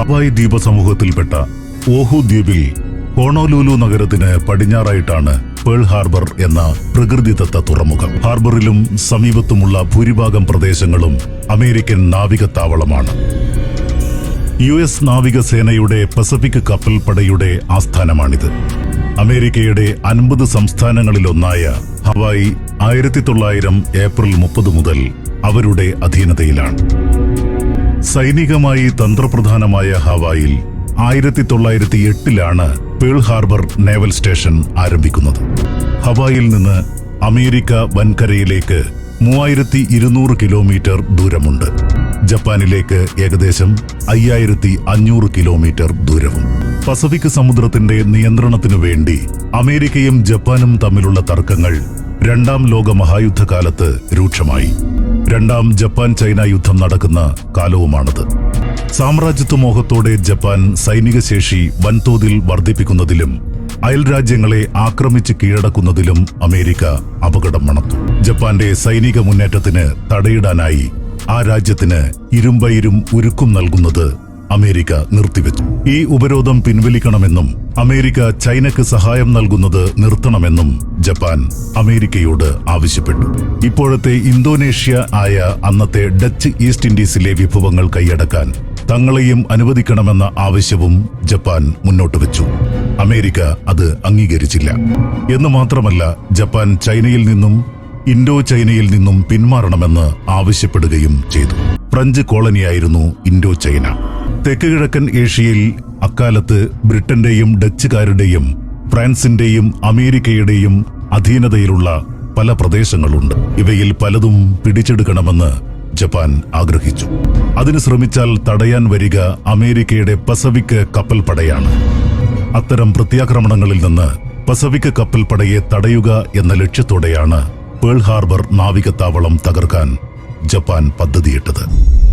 Hawaii ദ്വീപ സമൂഹത്തിൽപ്പെട്ട ഓഹു ദ്വീപിൽ ഹോണോലൂലു നഗരത്തിന് പടിഞ്ഞാറായിട്ടാണ് Pearl Harbor എന്ന പ്രകൃതിദത്ത തുറമുഖം. ഹാർബറിലും സമീപത്തുമുള്ള ഭൂരിഭാഗം പ്രദേശങ്ങളും അമേരിക്കൻ നാവികത്താവളമാണ്. യു എസ് നാവികസേനയുടെ പസഫിക് കപ്പൽ പടയുടെ ആസ്ഥാനമാണിത്. അമേരിക്കയുടെ അൻപത് സംസ്ഥാനങ്ങളിലൊന്നായ ഹവായി ആയിരത്തി തൊള്ളായിരം ഏപ്രിൽ മുപ്പത് മുതൽ അവരുടെ അധീനതയിലാണ്. സൈനികമായി തന്ത്രപ്രധാനമായ ഹവായിൽ ആയിരത്തി തൊള്ളായിരത്തി എട്ടിലാണ് പേൾ ഹാർബർ നേവൽ സ്റ്റേഷൻ ആരംഭിക്കുന്നത്. ഹവായിൽ നിന്ന് അമേരിക്ക വൻകരയിലേക്ക് മൂവായിരത്തി ഇരുന്നൂറ് കിലോമീറ്റർ ദൂരമുണ്ട്. ജപ്പാനിലേക്ക് ഏകദേശം അയ്യായിരത്തി അഞ്ഞൂറ് കിലോമീറ്റർ ദൂരവും. പസഫിക് സമുദ്രത്തിന്റെ നിയന്ത്രണത്തിനു വേണ്ടി അമേരിക്കയും ജപ്പാനും തമ്മിലുള്ള തർക്കങ്ങൾ രണ്ടാം ലോക മഹായുദ്ധകാലത്ത് രൂക്ഷമായി. രണ്ടാം ജപ്പാൻ ചൈന യുദ്ധം നടക്കുന്ന കാലവുമാണത്. സാമ്രാജ്യത്വ മോഹത്തോടെ ജപ്പാൻ സൈനിക ശേഷി വൻതോതിൽ വർദ്ധിപ്പിക്കുന്നതിലും അയൽ രാജ്യങ്ങളെ ആക്രമിച്ച് കീഴടക്കുന്നതിലും അമേരിക്ക അപകടം മണത്തു. ജപ്പാന്റെ സൈനിക മുന്നേറ്റത്തിന് തടയിടാനായി ആ രാജ്യത്തിന് ഇരുമ്പയിരും ഉരുക്കും നൽകുന്നത് അമേരിക്ക നിർത്തിവെച്ചു. ഈ ഉപരോധം പിൻവലിക്കണമെന്നും അമേരിക്ക ചൈനയ്ക്ക് സഹായം നൽകുന്നത് നിർത്തണമെന്നും ജപ്പാൻ അമേരിക്കയോട് ആവശ്യപ്പെട്ടു. ഇപ്പോഴത്തെ ഇന്തോനേഷ്യ ആയ അന്നത്തെ ഡച്ച് ഈസ്റ്റ് ഇൻഡീസിലെ വിഭവങ്ങൾ കൈയടക്കാൻ തങ്ങളെയും അനുവദിക്കണമെന്ന ആവശ്യവും ജപ്പാൻ മുന്നോട്ട് വെച്ചു. അമേരിക്ക അത് അംഗീകരിച്ചില്ല. എന്ന് മാത്രമല്ല ജപ്പാൻ ചൈനയിൽ നിന്നും ഇൻഡോ ചൈനയിൽ നിന്നും പിന്മാറണമെന്ന് ആവശ്യപ്പെടുകയും ചെയ്തു. ഫ്രഞ്ച് കോളനിയായിരുന്നു ഇൻഡോ ചൈന. തെക്ക് കിഴക്കൻ ഏഷ്യയിൽ അക്കാലത്ത് ബ്രിട്ടന്റെയും ഡച്ചുകാരുടെയും ഫ്രാൻസിന്റെയും അമേരിക്കയുടെയും അധീനതയിലുള്ള പല പ്രദേശങ്ങളുണ്ട്. ഇവയിൽ പലതും പിടിച്ചെടുക്കണമെന്ന് ജപ്പാൻ ആഗ്രഹിച്ചു. അതിന് ശ്രമിച്ചാൽ തടയാൻ വരിക അമേരിക്കയുടെ പസഫിക് കപ്പൽപ്പടയാണ്. അത്തരം പ്രത്യാക്രമണങ്ങളിൽ നിന്ന് പസഫിക് കപ്പൽപ്പടയെ പടയെ തടയുക എന്ന ലക്ഷ്യത്തോടെയാണ് പേൾ ഹാർബർ നാവികത്താവളം തകർക്കാൻ ജപ്പാൻ പദ്ധതിയിട്ടത്.